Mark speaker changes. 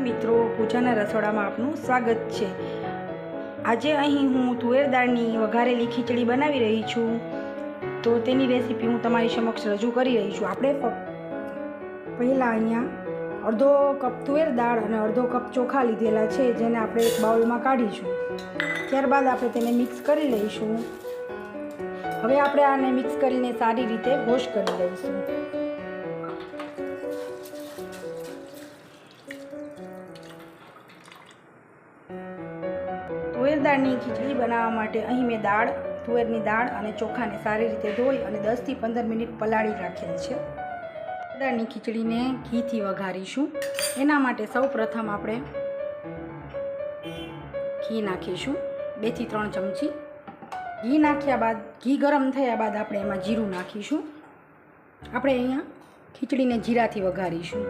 Speaker 1: મિત્રો, પૂજાના રસોડામાં આપનું સ્વાગત છે. આજે અહીં હું તુવેર દાળની વઘારેલી ખીચડી બનાવી રહી છું. તો તેની રેસીપી હું તમારી સમક્ષ રજૂ કરી રહી છું. આપણે પહેલાં અહીંયા અડધો કપ તુવેર દાળ અને અડધો કપ ચોખા લીધેલા છે, જેને આપણે એક બાઉલમાં કાઢીશું. ત્યારબાદ આપણે તેને મિક્સ કરી લઈશું. હવે આપણે આને મિક્સ કરીને સારી રીતે વોશ કરી લઈશું. તુવેર દાળની ખીચડી બનાવવા માટે અહીં મેં દાળ, તુવેરની દાળ અને ચોખાને સારી રીતે ધોઈ અને દસથી પંદર મિનિટ પલાળી રાખેલ છે. દાળની ખીચડીને ઘીથી વઘારીશું. એના માટે સૌ આપણે ઘી નાખીશું, બેથી ત્રણ ચમચી. ઘી નાખ્યા બાદ, ઘી ગરમ થયા બાદ આપણે એમાં જીરું નાખીશું. આપણે અહીંયા ખીચડીને જીરાથી વઘારીશું.